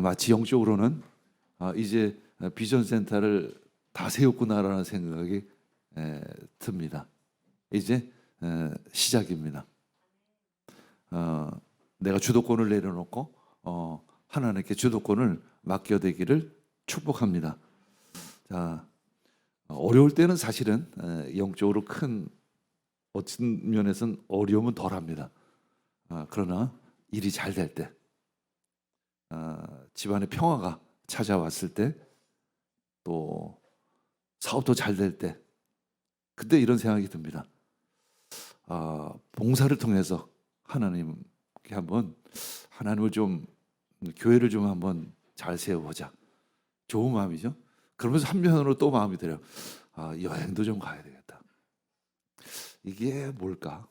마치 영적으로는 아, 이제 비전 센터를 다 세웠구나라는 생각이 에, 듭니다. 이제 에, 시작입니다. 어, 내가 주도권을 내려놓고 어, 하나님께 주도권을 맡겨되기를 축복합니다. 자, 어려울 때는 사실은 에, 영적으로 큰 어떤 면에서는 어려움은 덜합니다. 아, 그러나 일이 잘 될 때, 아, 집안의 평화가 찾아왔을 때, 또 사업도 잘 될 때, 그때 이런 생각이 듭니다. 아, 봉사를 통해서 하나님께 한번 하나님을 좀 교회를 좀 한번 잘 세워보자. 좋은 마음이죠. 그러면서 한편으로 또 마음이 들어요. 아, 여행도 좀 가야 되겠다. 이게 뭘까?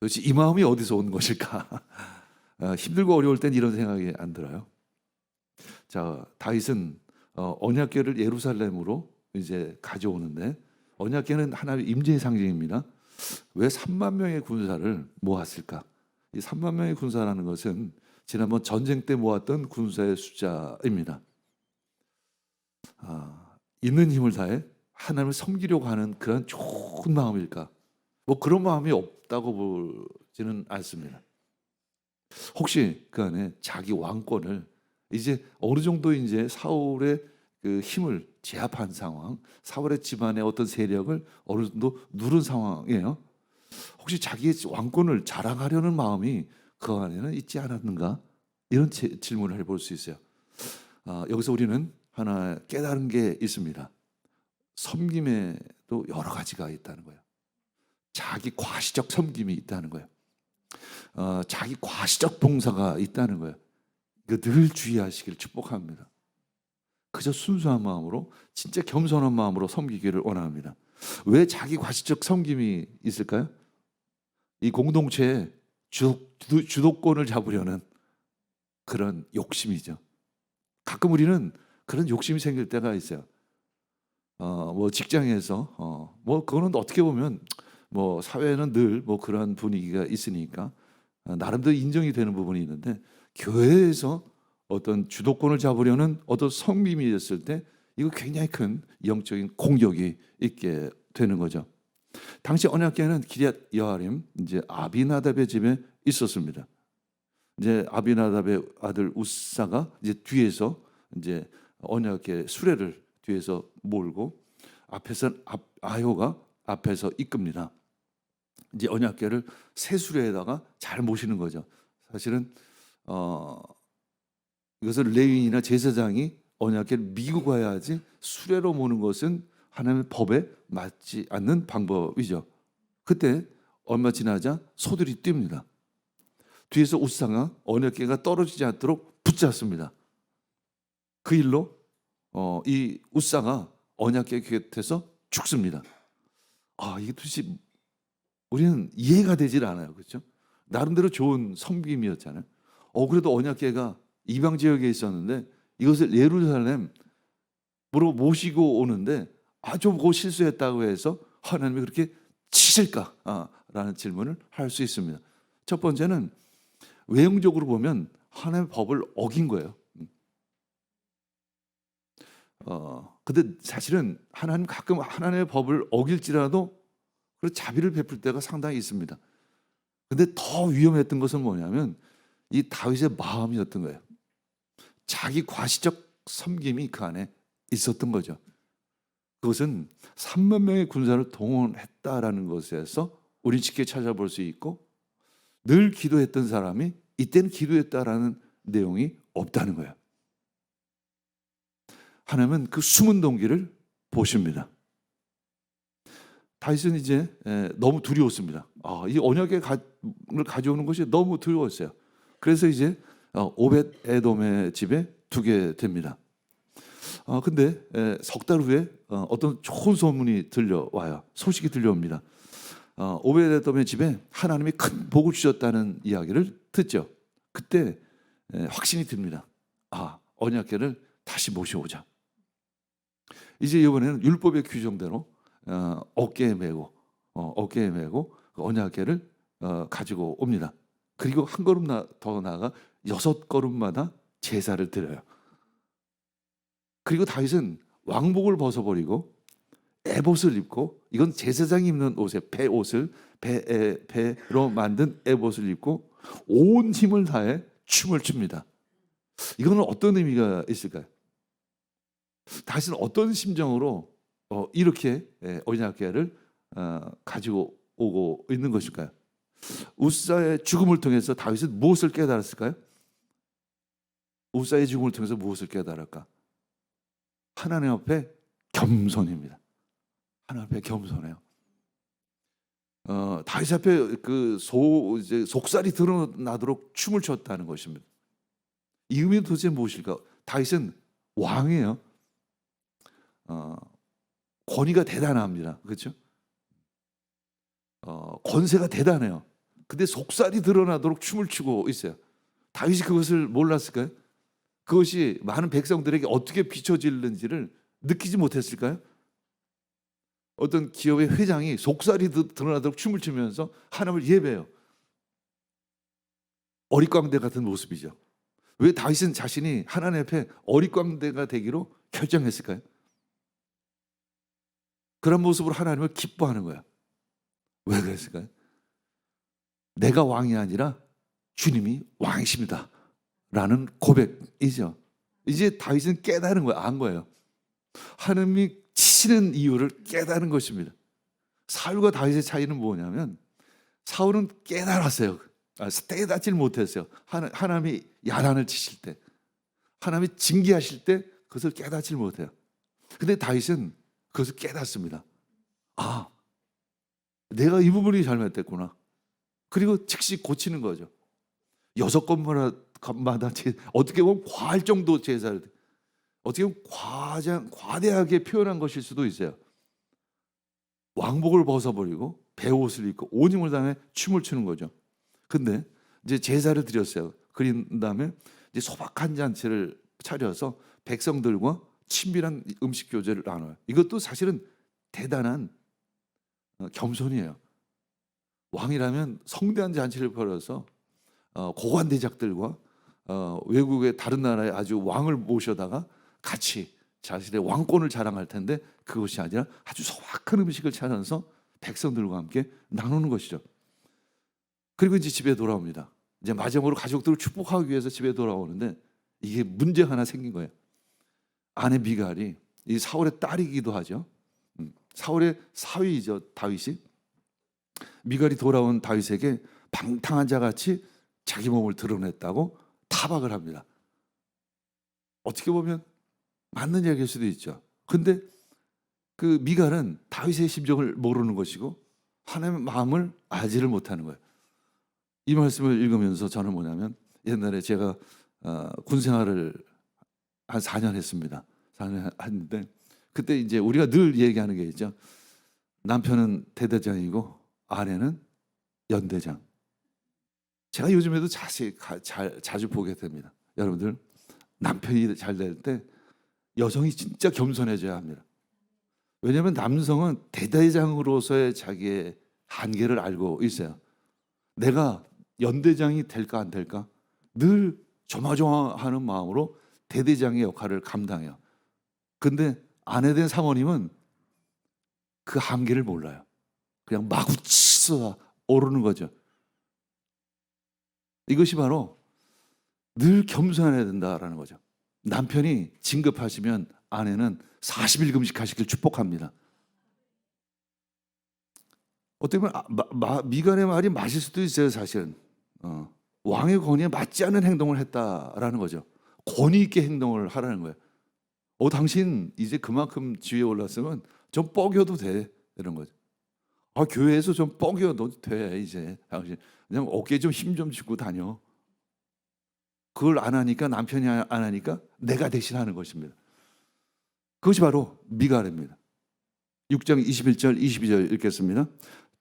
도대체 이 마음이 어디서 온 것일까? 아, 힘들고 어려울 땐 이런 생각이 안 들어요. 자, 다윗은 어, 언약궤를 예루살렘으로 이제 가져오는데 언약궤는 하나님의 임재의 상징입니다. 왜 3만 명의 군사를 모았을까? 이 3만 명의 군사라는 것은 지난번 전쟁 때 모았던 군사의 숫자입니다. 아, 있는 힘을 다해 하나님을 섬기려고 하는 그런 좋은 마음일까? 뭐 그런 마음이 없다고 보지는 않습니다. 혹시 그 안에 자기 왕권을 이제 어느 정도 이제 사울의 그 힘을 제압한 상황, 사울의 집안의 어떤 세력을 어느 정도 누른 상황이에요. 혹시 자기의 왕권을 자랑하려는 마음이 그 안에는 있지 않았는가? 이런 제- 질문을 해볼 수 있어요. 아, 여기서 우리는 하나 깨달은 게 있습니다. 섬김에도 여러 가지가 있다는 거예요. 자기 과시적 섬김이 있다는 거예요. 어, 자기 과시적 봉사가 있다는 거예요. 이거 늘 주의하시길 축복합니다. 그저 순수한 마음으로 진짜 겸손한 마음으로 섬기기를 원합니다. 왜 자기 과시적 섬김이 있을까요? 이 공동체의 주, 주, 주도 권을 잡으려는 그런 욕심이죠. 가끔 우리는 그런 욕심이 생길 때가 있어요. 어, 뭐 직장에서 어, 뭐 그거는 어떻게 보면 뭐 사회는 늘 뭐 그런 분위기가 있으니까 어, 나름대로 인정이 되는 부분이 있는데 교회에서 어떤 주도권을 잡으려는 어떤 성빔이 있을 때 이거 굉장히 큰 영적인 공격이 있게 되는 거죠. 당시 언약궤는 기리앗 여아림 이제 아비나답의 집에 있었습니다. 이제 아비나답의 아들 우사가 이제 뒤에서 이제 언약궤 수레를 뒤에서 몰고 앞에서 앞, 아효가 앞에서 이끕니다. 이제 언약궤를 새 수레에다가 잘 모시는 거죠. 사실은 어 이것을 레위인이나 제사장이 언약궤를 미고 가야지 수레로 모는 것은 하나님의 법에 맞지 않는 방법이죠. 그때 얼마 지나자 소들이 뜁니다. 뒤에서 우사가 언약궤가 떨어지지 않도록 붙잡습니다. 그 일로 어, 이 우사가 언약궤 곁에서 죽습니다. 아 이게 도대체 우리는 이해가 되질 않아요, 그렇죠? 나름대로 좋은 섬김이었잖아요. 어 그래도 언약궤가 이방 지역에 있었는데 이것을 예루살렘으로 모시고 오는데 아주 뭐 실수했다고 해서 하나님이 그렇게 치실까라는 질문을 할 수 있습니다. 첫 번째는 외형적으로 보면 하나님의 법을 어긴 거예요. 어, 근데 사실은 하나님 가끔 하나님의 법을 어길지라도 그 자비를 베풀 때가 상당히 있습니다. 근데 더 위험했던 것은 뭐냐면 이 다윗의 마음이었던 거예요. 자기 과시적 섬김이 그 안에 있었던 거죠. 그것은 3만 명의 군사를 동원했다라는 것에서 우리 쉽게 찾아볼 수 있고 늘 기도했던 사람이 이때는 기도했다라는 내용이 없다는 거예요. 하나님은 그 숨은 동기를 보십니다. 다윗은 이제 에, 너무 두려웠습니다. 아, 이 언약의 을 가져오는 것이 너무 두려웠어요. 그래서 이제 어, 오벳 에돔의 집에 두게 됩니다. 어, 근데 석 달 후에 어, 어떤 좋은 소문이 들려와요. 소식이 들려옵니다. 어, 오벳 에돔의 집에 하나님이 큰 복을 주셨다는 이야기를 듣죠. 그때 에, 확신이 듭니다. 아, 언약궤를 다시 모셔오자. 이제 이번에는 율법의 규정대로 어, 어깨에 메고 어, 어깨에 메고 그 언약궤를 어, 가지고 옵니다. 그리고 한 걸음 나, 더 나아가 여섯 걸음마다 제사를 드려요. 그리고 다윗은 왕복을 벗어버리고 에봇을 입고 이건 제사장이 입는 옷에 배 옷을 배 배로 만든 에봇을 입고 온 힘을 다해 춤을 춥니다. 이거는 어떤 의미가 있을까요? 다윗은 어떤 심정으로 어, 이렇게 예, 어린아기를 어, 가지고 오고 있는 것일까요? 우사의 죽음을 통해서 다윗은 무엇을 깨달았을까요? 우사의 죽음을 통해서 무엇을 깨달을까? 하나님 앞에 겸손입니다. 하나님 앞에 겸손해요. 어, 다윗 앞에 그 소 이제 속살이 드러나도록 춤을 췄다는 것입니다. 이 의미는 도대체 무엇일까? 다윗은 왕이에요. 어, 권위가 대단합니다. 그렇죠? 어, 권세가 대단해요. 근데 속살이 드러나도록 춤을 추고 있어요. 다윗이 그것을 몰랐을까요? 그것이 많은 백성들에게 어떻게 비춰지는지를 느끼지 못했을까요? 어떤 기업의 회장이 속살이 드- 드러나도록 춤을 추면서 하나님을 예배해요. 어릿광대 같은 모습이죠. 왜 다윗은 자신이 하나님 앞에 어릿광대가 되기로 결정했을까요? 그런 모습으로 하나님을 기뻐하는 거야. 왜 그랬을까요? 내가 왕이 아니라 주님이 왕이십니다. 라는 고백이죠. 이제 다윗은 깨달은 거야, 안 거예요. 하나님이 치시는 이유를 깨달은 것입니다. 사울과 다윗의 차이는 뭐냐면 사울은 깨달았어요. 아, 깨닫질 못했어요. 하나, 하나님이 야단을 치실 때, 하나님이 징계하실 때 그것을 깨닫질 못해요. 근데 다윗은 그것을 깨닫습니다. 아, 내가 이 부분이 잘못됐구나. 그리고 즉시 고치는 거죠. 여섯 건마다 어떻게 보면 과할 정도 제사를 드- 어떻게 보면 과장 과대하게 표현한 것일 수도 있어요. 왕복을 벗어버리고 배옷을 입고 온 힘을 다해 춤을 추는 거죠. 근데 이제 제사를 드렸어요. 그린 다음에 이제 소박한 잔치를 차려서 백성들과 친밀한 음식 교제를 나눠요. 이것도 사실은 대단한 어, 겸손이에요. 왕이라면 성대한 잔치를 벌여서 어, 고관 대작들과 어, 외국의 다른 나라의 아주 왕을 모셔다가 같이 자신의 왕권을 자랑할 텐데 그것이 아니라 아주 소박한 음식을 차려서 백성들과 함께 나누는 것이죠. 그리고 이제 집에 돌아옵니다. 이제 마지막으로 가족들을 축복하기 위해서 집에 돌아오는데 이게 문제 하나 생긴 거예요. 아내 미갈이 이 사울의 딸이기도 하죠. 음, 사울의 사위이죠 다윗이 미갈이 돌아온 다윗에게 방탕한 자 같이 자기 몸을 드러냈다고 타박을 합니다. 어떻게 보면 맞는 얘기일 수도 있죠. 근데 그 미갈은 다윗의 심정을 모르는 것이고 하나님의 마음을 알지를 못하는 거예요. 이 말씀을 읽으면서 저는 뭐냐면 옛날에 제가 어, 군 생활을 한 4년 했습니다. 4년 했는데 그때 이제 우리가 늘 얘기하는 게 있죠. 남편은 대대장이고 아내는 연대장. 제가 요즘에도 자세히 가- 잘, 자주 보게 됩니다. 여러분들 남편이 잘 될 때 여성이 진짜 겸손해져야 합니다. 왜냐하면 남성은 대대장으로서의 자기의 한계를 알고 있어요. 내가 연대장이 될까 안 될까 늘 조마조마하는 마음으로 대대장의 역할을 감당해요. 근데 아내 된 사모님은 그 한계를 몰라요. 그냥 마구 치솟아 오르는 거죠. 이것이 바로 늘 겸손해야 된다라는 거죠. 남편이 진급하시면 아내는 40일 금식하시길 축복합니다. 어떻게 보면 아, 마- 마- 미간의 말이 맞을 수도 있어요, 사실은. 어, 왕의 권위에 맞지 않는 행동을 했다라는 거죠. 권위 있게 행동을 하라는 거예요. 어, 당신 이제 그만큼 지위에 올랐으면 좀 뻐겨도 돼 이런 거죠. 아, 교회에서 좀 뻐겨도 돼 이제 당신 그냥 어깨에 좀힘 좀 주고 다녀. 그걸 안 하니까 남편이 안 하니까 내가 대신 하는 것입니다. 그것이 바로 미갈입니다. 6장 21절 22절 읽겠습니다.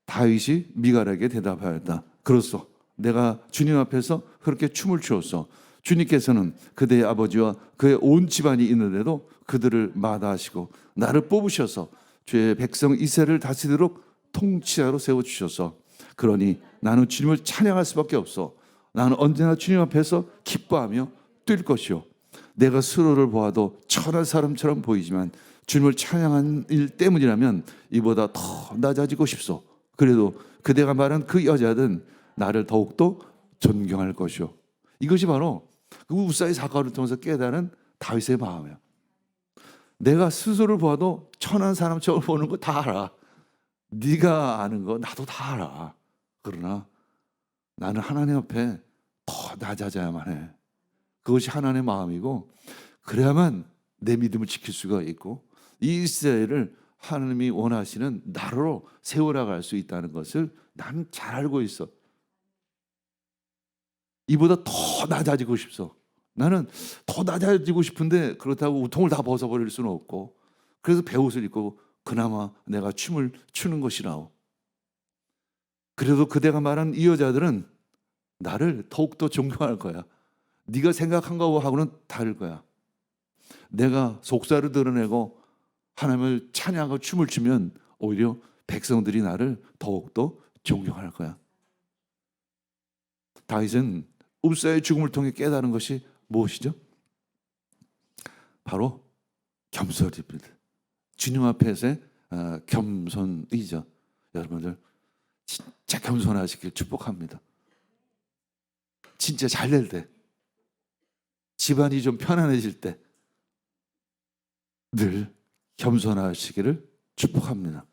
다윗이 미갈에게 대답하였다. 그렇소. 내가 주님 앞에서 그렇게 춤을 추었소. 주님께서는 그대의 아버지와 그의 온 집안이 있는데도 그들을 마다하시고 나를 뽑으셔서 주의 백성 이스라엘을 다스리도록 통치자로 세워 주셔서 그러니 나는 주님을 찬양할 수밖에 없어. 나는 언제나 주님 앞에서 기뻐하며 뛸 것이요. 내가 스스로를 보아도 천한 사람처럼 보이지만 주님을 찬양한 일 때문이라면 이보다 더 낮아지고 싶소. 그래도 그대가 말한 그 여자든 나를 더욱더 존경할 것이요. 이것이 바로 그 우사의 사건을 통해서 깨달은 다윗의 마음이야. 내가 스스로를 보아도 천한 사람처럼 보는 거 다 알아. 네가 아는 거 나도 다 알아. 그러나 나는 하나님 앞에 더 낮아져야만 해. 그것이 하나님의 마음이고 그래야만 내 믿음을 지킬 수가 있고 이 이스라엘을 하나님이 원하시는 나라로 세워나갈 수 있다는 것을 나는 잘 알고 있어. 이보다 더 낮아지고 싶어. 나는 더 낮아지고 싶은데 그렇다고 우통을 다 벗어버릴 수는 없고 그래서 배옷을 입고 그나마 내가 춤을 추는 것이라오. 그래도 그대가 말한 이 여자들은 나를 더욱더 존경할 거야. 네가 생각한 거하고는 다를 거야. 내가 속사를 드러내고 하나님을 찬양하고 춤을 추면 오히려 백성들이 나를 더욱더 존경할 거야. 다윗은 읍사의 죽음을 통해 깨달은 것이 무엇이죠? 바로 겸손입니다. 주님 앞에서의 어, 겸손이죠. 여러분들 진짜 겸손하시길 축복합니다. 진짜 잘 될 때, 집안이 좀 편안해질 때, 늘 겸손하시기를 축복합니다.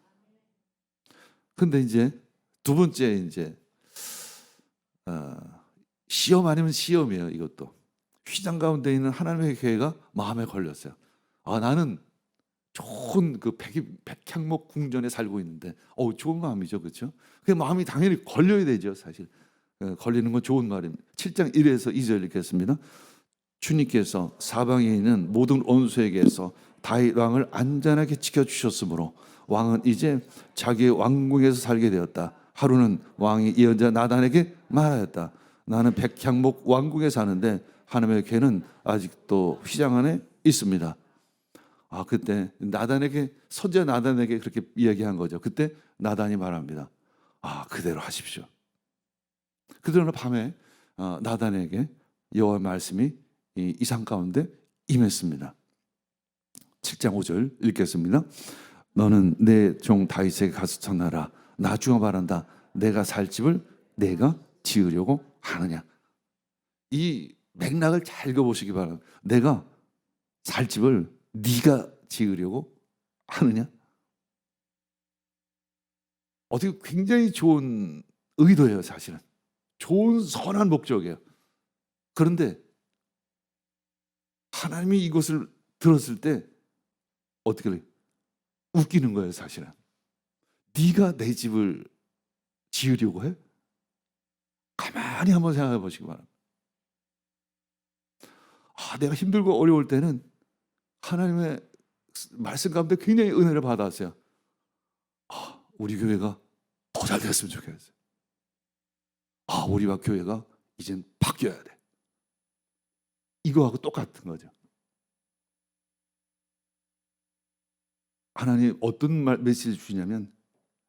근데 이제 두 번째 이제 어, 시험 아니면 시험이에요. 이것도 휘장 가운데 있는 하나님의 교회가 마음에 걸렸어요. 아 나는 좋은 그 백, 백향목 궁전에 살고 있는데, 어 좋은 마음이죠, 그렇죠? 그 마음이 당연히 걸려야 되죠, 사실. 어, 걸리는 건 좋은 말입니다. 7장 1에서 2절 읽겠습니다. 주님께서 사방에 있는 모든 원수에게서 다윗 왕을 안전하게 지켜 주셨으므로 왕은 이제 자기의 왕궁에서 살게 되었다. 하루는 왕이 이 여자 나단에게 말하였다. 나는 백향목 왕궁에 사는데 하나님의 개는 아직도 휘장 안에 있습니다. 아 그때 나단에게 선자 나단에게 그렇게 이야기한 거죠. 그때 나단이 말합니다. 아 그대로 하십시오. 그대로 밤에 어, 나단에게 여호와 의 말씀이 이 이상 가운데 임했습니다. 7장 5절 읽겠습니다. 너는 내 종 다윗에게 가서 전하라. 나 중에 바란다. 내가 살 집을 내가 지으려고 하느냐. 이 맥락을 잘 읽어보시기 바랍니다. 내가 살 집을 네가 지으려고 하느냐? 어떻게 굉장히 좋은 의도예요, 사실은. 좋은 선한 목적이에요. 그런데 하나님이 이것을 들었을 때 어떻게 해요? 웃기는 거예요, 사실은. 네가 내 집을 지으려고 해? 가만히 한번 생각해 보시기 바랍니다. 아, 내가 힘들고 어려울 때는 하나님의 말씀 가운데 굉장히 은혜를 받았어요. 아, 우리 교회가 더 잘 됐으면 좋겠어요. 아, 우리와 교회가 이젠 바뀌어야 돼. 이거하고 똑같은 거죠. 하나님 어떤 말 메시지 주시냐면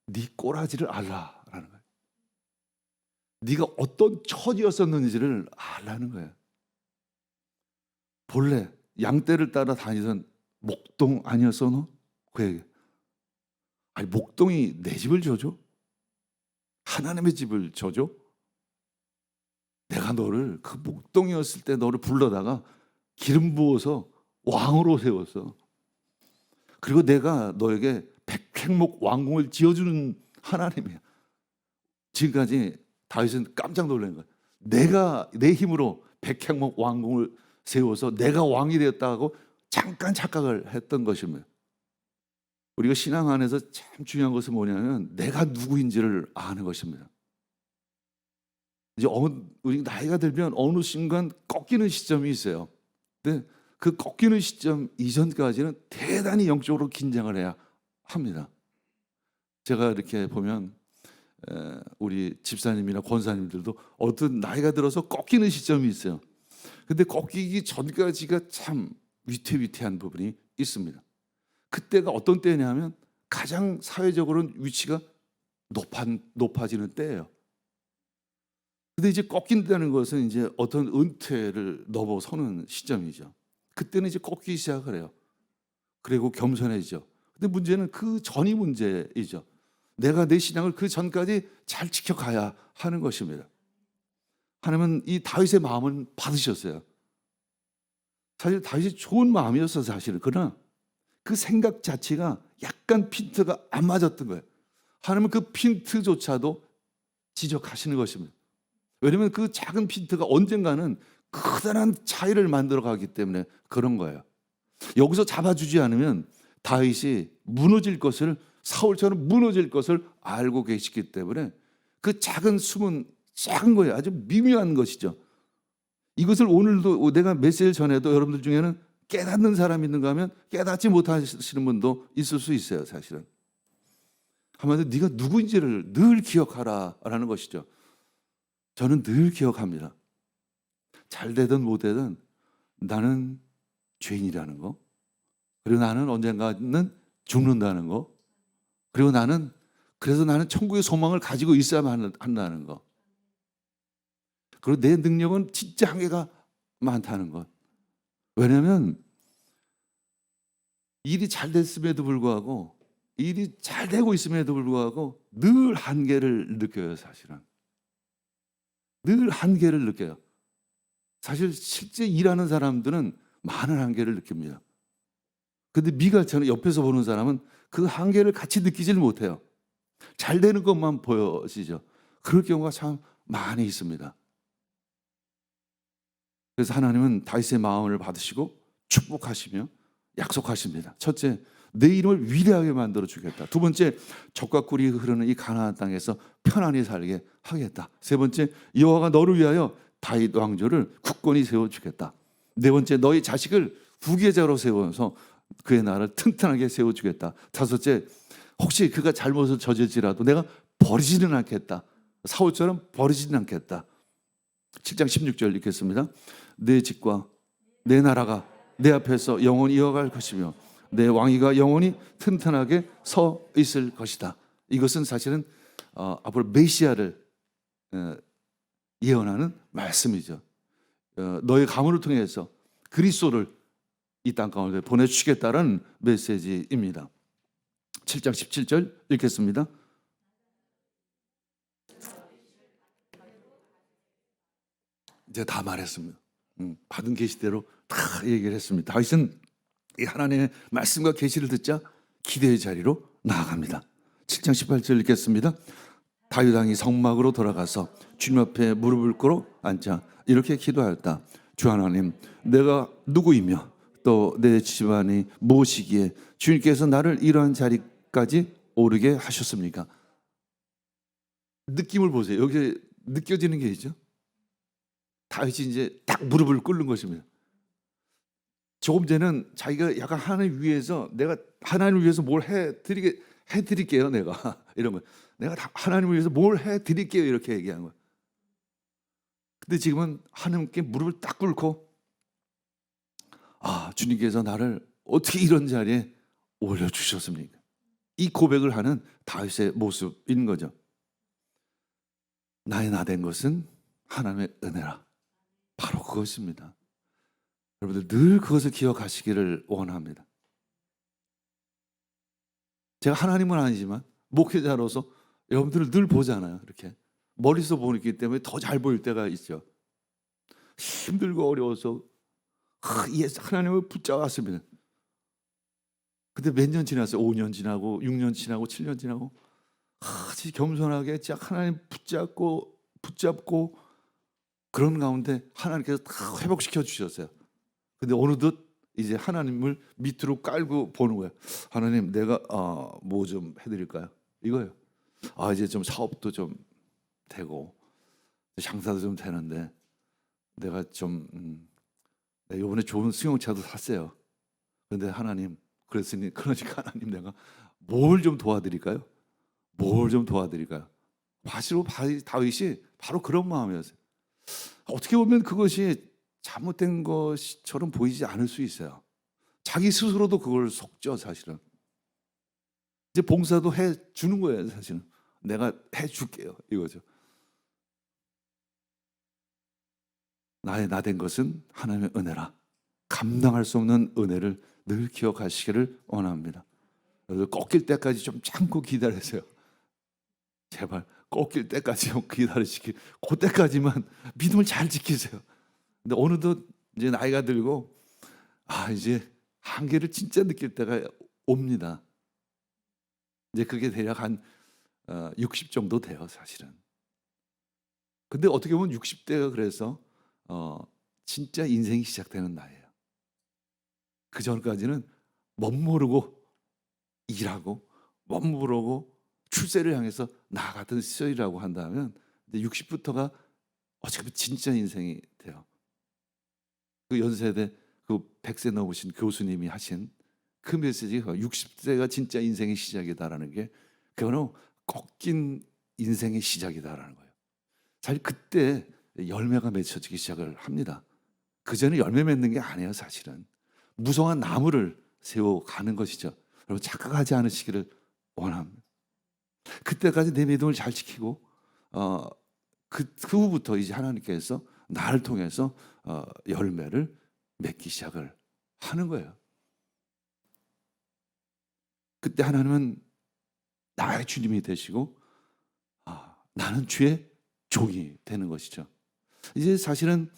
네 꼬라지를 거예요. 네가 어떤 처지였었는지를 알라는 거예요. 본래 양떼를 따라 다니던 목동 아니었어 너? 그에게 아니 목동이 내 집을 줘줘? 하나님의 집을 줘줘? 내가 너를 그 목동이었을 때 너를 불러다가 기름 부어서 왕으로 세웠어. 그리고 내가 너에게 백행목 왕궁을 지어주는 하나님이야. 지금까지 다윗은 깜짝 놀란 거야. 내가 내 힘으로 백행목 왕궁을 세워서 내가 왕이 되었다고 잠깐 착각을 했던 것입니다. 우리가 신앙 안에서 참 중요한 것은 뭐냐면 내가 누구인지를 아는 것입니다. 이제 어느, 우리 나이가 들면 어느 순간 꺾이는 시점이 있어요. 근데 그 꺾이는 시점 이전까지는 대단히 영적으로 긴장을 해야 합니다. 제가 이렇게 보면 우리 집사님이나 권사님들도 어떤 나이가 들어서 꺾이는 시점이 있어요. 근데 꺾이기 전까지가 참 위태위태한 부분이 있습니다. 그때가 어떤 때냐면 가장 사회적으로는 위치가 높아, 높아지는 때예요. 근데 이제 꺾인다는 것은 이제 어떤 은퇴를 넘어서는 시점이죠. 그때는 이제 꺾이기 시작을 해요. 그리고 겸손해지죠. 근데 문제는 그 전이 문제이죠. 내가 내 신앙을 그 전까지 잘 지켜가야 하는 것입니다. 하나님은 이 다윗의 마음은 받으셨어요. 사실 다윗이 좋은 마음이었어 사실은. 그러나 그 생각 자체가 약간 핀트가 안 맞았던 거예요. 하나님은 그 핀트조차도 지적하시는 것입니다. 왜냐하면 그 작은 핀트가 언젠가는 커다란 차이를 만들어 가기 때문에 그런 거예요. 여기서 잡아주지 않으면 다윗이 무너질 것을 사울처럼 무너질 것을 알고 계시기 때문에 그 작은 숨은 작은 거예요. 아주 미묘한 것이죠. 이것을 오늘도 내가 메시지를 전해도 여러분들 중에는 깨닫는 사람이 있는가 하면 깨닫지 못하시는 분도 있을 수 있어요, 사실은. 한마디로 네가 누구인지를 늘 기억하라라는 것이죠. 저는 늘 기억합니다. 잘 되든 못 되든 나는 죄인이라는 거. 그리고 나는 언젠가는 죽는다는 거. 그리고 나는 그래서 나는 천국의 소망을 가지고 있어야만 한다는 거. 그리고 내 능력은 진짜 한계가 많다는 것. 왜냐하면 일이 잘 됐음에도 불구하고 일이 잘 되고 있음에도 불구하고 늘 한계를 느껴요, 사실은. 늘 한계를 느껴요. 사실 실제 일하는 사람들은 많은 한계를 느낍니다. 근데 미가처럼 옆에서 보는 사람은 그 한계를 같이 느끼질 못해요. 잘 되는 것만 보여지죠. 그럴 경우가 참 많이 있습니다. 그래서 하나님은 다윗의 마음을 받으시고 축복하시며 약속하십니다. 첫째, 내 이름을 위대하게 만들어 주겠다. 두 번째, 적과 꿀이 흐르는 이 가나안 땅에서 편안히 살게 하겠다. 세 번째, 여호와가 너를 위하여 다윗 왕조를 굳건히 세워 주겠다. 네 번째, 너희 자식을 후계자로 세워서 그의 나라를 튼튼하게 세워 주겠다. 다섯째, 혹시 그가 잘못을 저질지라도 내가 버리지는 않겠다. 사울처럼 버리지는 않겠다. 7장 16절 읽겠습니다. 내 집과 내 나라가 내 앞에서 영원히 이어갈 것이며 내 왕위가 영원히 튼튼하게 서 있을 것이다. 이것은 사실은 어, 앞으로 메시아를 어, 예언하는 말씀이죠. 어, 너의 가문을 통해서 그리스도를 이 땅 가운데 보내주시겠다는 메시지입니다. 7장 17절 읽겠습니다. 이제 다 말했습니다. 음, 받은 계시대로 다 얘기를 했습니다. 다윗은 이 하나님의 말씀과 계시를 듣자 기대의 자리로 나아갑니다. 7장 18절 읽겠습니다. 다윗 왕이 성막으로 돌아가서 주님 앞에 무릎을 꿇어 앉자 이렇게 기도하였다. 주 하나님, 내가 누구이며 또 내 집안이 무엇이기에 주님께서 나를 이러한 자리까지 오르게 하셨습니까? 느낌을 보세요. 여기 느껴지는 게 있죠. 다윗이 이제 딱 무릎을 꿇는 것입니다. 조금 전에는 자기가 약간 하나님 위해서 내가 하나님을 위해서 뭘 해드리게 해드릴게요. 내가 이런 거 내가 다 하나님을 위해서 뭘 해드릴게요. 이렇게 얘기한 거야. 근데 지금은 하나님께 무릎을 딱 꿇고 아 주님께서 나를 어떻게 이런 자리에 올려 주셨습니까? 이 고백을 하는 다윗의 모습인 거죠. 나의 나 된 것은 하나님의 은혜라. 바로 그것입니다. 여러분들 늘 그것을 기억하시기를 원합니다. 제가 하나님은 아니지만 목회자로서 여러분들을 늘 보잖아요. 이렇게 멀리서 보기 때문에 더 잘 보일 때가 있죠. 힘들고 어려워서 하나님을 붙잡았습니다. 근데 몇 년 지났어요? 5년 지나고 6년 지나고 7년 지나고 아주 겸손하게 진짜 하나님 붙잡고 붙잡고 그런 가운데 하나님께서 다 회복시켜 주셨어요. 근데 어느덧 이제 하나님을 밑으로 깔고 보는 거예요. 하나님, 내가 어, 뭐좀 해드릴까요? 이거예요. 아 이제 좀 사업도 좀 되고 장사도 좀 되는데 내가 좀 음, 이번에 좋은 승용차도 샀어요. 근데 하나님 그랬으니 그러니까 하나님 내가 뭘 좀 도와드릴까요? 뭘 좀 도와드릴까요? 사실로 다윗이 바로 그런 마음이었어요. 어떻게 보면 그것이 잘못된 것처럼 보이지 않을 수 있어요. 자기 스스로도 그걸 속죠, 사실은. 이제 봉사도 해 주는 거예요, 사실은. 내가 해 줄게요. 이거죠. 나의 나 된 것은 하나님의 은혜라. 감당할 수 없는 은혜를 늘 기억하시기를 원합니다. 그래서 꺾일 때까지 좀 참고 기다리세요. 제발 꺾일 때까지 좀 기다리시기. 그때까지만 믿음을 잘 지키세요. 근데 어느덧 이제 나이가 들고 아 이제 한계를 진짜 느낄 때가 옵니다. 이제 그게 대략 한 어, 60 정도 돼요, 사실은. 근데 어떻게 보면 60대가 그래서 어, 진짜 인생이 시작되는 나이예요. 그 전까지는 멋모르고 일하고 멋모르고 출세를 향해서 나아가던 시절이라고 한다면 근데 60부터가 어떻게 보면 진짜 인생이 돼요. 그 연세대 그 100세 넘으신 교수님이 하신 그 메시지가 60세가 진짜 인생의 시작이다라는 게 그거는 꺾인 인생의 시작이다라는 거예요. 사실 그때 열매가 맺혀지기 시작을 합니다. 그 전에 열매 맺는 게 아니에요, 사실은. 무성한 나무를 세워 가는 것이죠. 여러분 착각하지 않으시기를 원합니다. 그때까지 내 믿음을 잘 지키고 어, 그, 그 후부터 이제 하나님께서 나를 통해서 어, 열매를 맺기 시작을 하는 거예요. 그때 하나님은 나의 주님이 되시고 아, 나는 주의 종이 되는 것이죠. 이제 사실은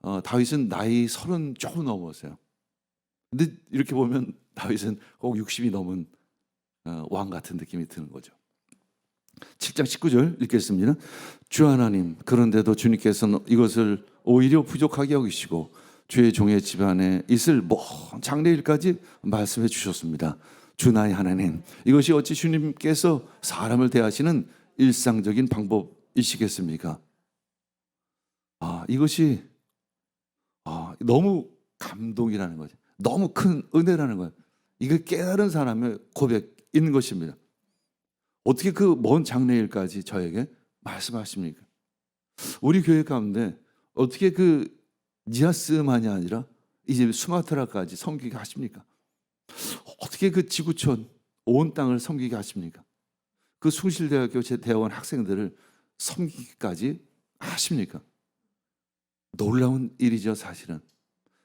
어, 다윗은 나이 서른 조금 넘었어요. 근데 이렇게 보면 다윗은 꼭 60이 넘은 어, 왕 같은 느낌이 드는 거죠. 7장 19절 읽겠습니다. 주 하나님 그런데도 주님께서는 이것을 오히려 부족하게 여기시고 주의 종의 집안에 있을 먼 장래일까지 말씀해 주셨습니다. 주 나의 하나님 이것이 어찌 주님께서 사람을 대하시는 일상적인 방법이시겠습니까? 아 이것이 아, 너무 감동이라는 거죠. 너무 큰 은혜라는 거예요. 이게 깨달은 사람의 고백인 것입니다. 어떻게 그 먼 장래일까지 저에게 말씀하십니까? 우리 교회 가운데 어떻게 그 니아스만이 아니라 이제 수마트라까지 섬기게 하십니까? 어떻게 그 지구촌 온 땅을 섬기게 하십니까? 그 숭실대학교 제 대학원 학생들을 섬기기까지 하십니까? 놀라운 일이죠, 사실은.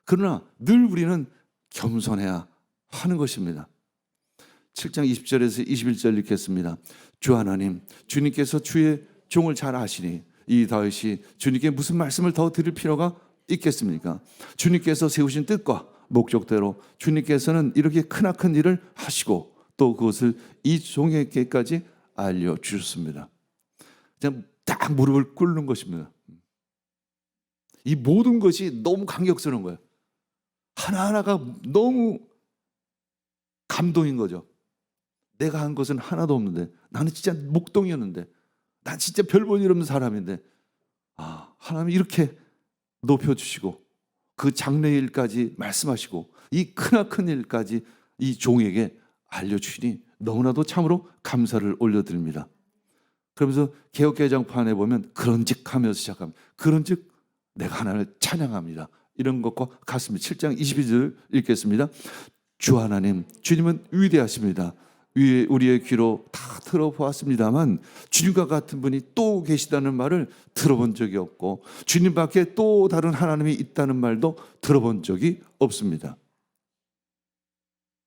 그러나 늘 우리는 겸손해야 하는 것입니다. 7장 20절에서 21절 읽겠습니다. 주 하나님, 주님께서 주의 종을 잘 아시니 이 다윗이 주님께 무슨 말씀을 더 드릴 필요가 있겠습니까? 주님께서 세우신 뜻과 목적대로 주님께서는 이렇게 크나큰 일을 하시고 또 그것을 이 종에게까지 알려 주셨습니다. 그냥 딱 무릎을 꿇는 것입니다. 이 모든 것이 너무 감격스러운 거예요. 하나하나가 너무 감동인 거죠. 내가 한 것은 하나도 없는데 나는 진짜 목동이었는데 난 진짜 별볼 일 없는 사람인데 아 하나님이 이렇게 높여주시고 그 장래일까지 말씀하시고 이 크나큰 일까지 이 종에게 알려주시니 너무나도 참으로 감사를 올려드립니다. 그러면서 개혁개정판에 보면 그런즉 하면서 시작합니다. 그런즉 내가 하나님을 찬양합니다. 이런 것과 같습니다. 7장 22절 읽겠습니다. 주 하나님, 주님은 위대하십니다. 우리의 귀로 다 들어보았습니다만 주님과 같은 분이 또 계시다는 말을 들어본 적이 없고 주님 밖에 또 다른 하나님이 있다는 말도 들어본 적이 없습니다.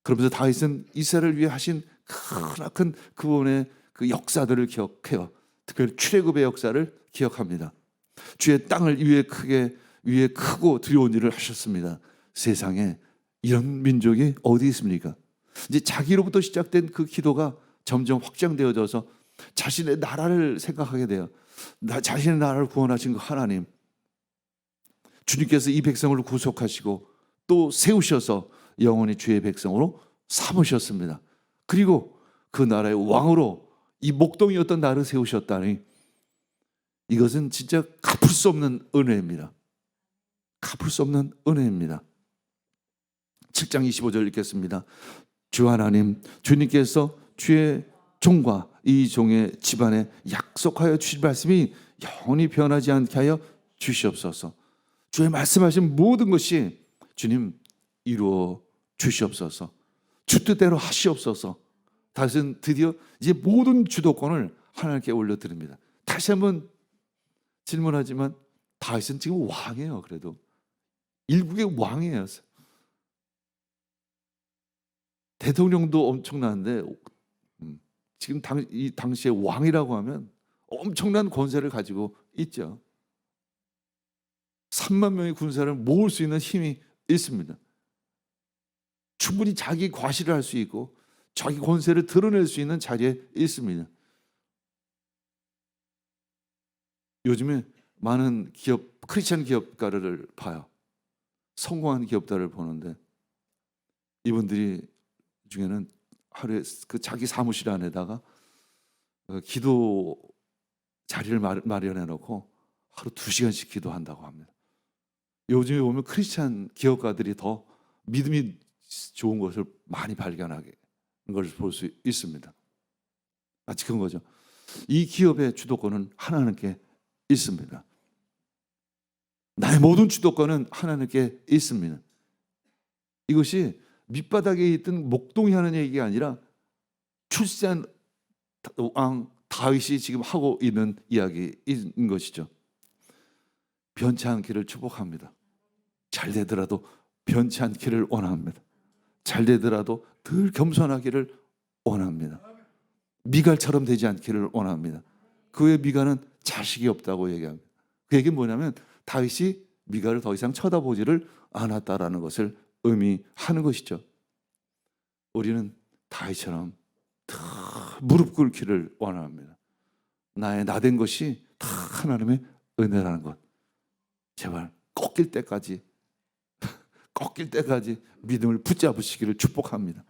그러면서 다윗은 이스라엘을 위해 하신 크나큰 그분의 그 역사들을 기억해요. 특별히 출애굽의 역사를 기억합니다. 주의 땅을 위해 크게 위에 크고 두려운 일을 하셨습니다. 세상에 이런 민족이 어디 있습니까? 이제 자기로부터 시작된 그 기도가 점점 확장되어져서 자신의 나라를 생각하게 돼요. 나 자신의 나라를 구원하신 그 하나님, 주님께서 이 백성을 구속하시고 또 세우셔서 영원히 주의 백성으로 삼으셨습니다. 그리고 그 나라의 왕으로 이 목동이었던 나를 세우셨다니 이것은 진짜 갚을 수 없는 은혜입니다. 갚을 수 없는 은혜입니다. 7장 25절 읽겠습니다. 주 하나님, 주님께서 주의 종과 이 종의 집안에 약속하여 주실 말씀이 영원히 변하지 않게 하여 주시옵소서. 주의 말씀하신 모든 것이 주님 이루어 주시옵소서. 주 뜻대로 하시옵소서. 다시는 드디어 이제 모든 주도권을 하나님께 올려드립니다. 다시 한번 질문하지만 다윗은 지금 왕이에요. 그래도 일국의 왕이에요. 대통령도 엄청난데 음, 지금 당, 이 당시에 왕이라고 하면 엄청난 권세를 가지고 있죠. 3만 명의 군사를 모을 수 있는 힘이 있습니다. 충분히 자기 과시를 할 수 있고 자기 권세를 드러낼 수 있는 자리에 있습니다. 요즘에 많은 기업 크리스천 기업가를 봐요. 성공한 기업가를 보는데 이분들이 중에는 하루에 그 자기 사무실 안에다가 어, 기도 자리를 마- 마련해 놓고 하루 두 시간씩 기도한다고 합니다. 요즘에 보면 크리스찬 기업가들이 더 믿음이 좋은 것을 많이 발견하게 것을 볼 수 있습니다. 마치 그런 거죠. 이 기업의 주도권은 하나님께 있습니다. 나의 모든 주도권은 하나님께 있습니다. 이것이 밑바닥에 있던 목동이 하는 얘기가 아니라 출산 왕 다윗이 지금 하고 있는 이야기인 것이죠. 변치 않기를 축복합니다. 잘 되더라도 변치 않기를 원합니다. 잘 되더라도 늘 겸손하기를 원합니다. 미갈처럼 되지 않기를 원합니다. 그의 미갈은 자식이 없다고 얘기합니다. 그 얘기는 뭐냐면 다윗이 미갈을 더 이상 쳐다보지를 않았다라는 것을 의미하는 것이죠. 우리는 다윗처럼 다 무릎 꿇기를 원합니다. 나의 나 된 것이 다 하나님의 은혜라는 것. 제발 꺾일 때까지 꺾일 때까지 믿음을 붙잡으시기를 축복합니다.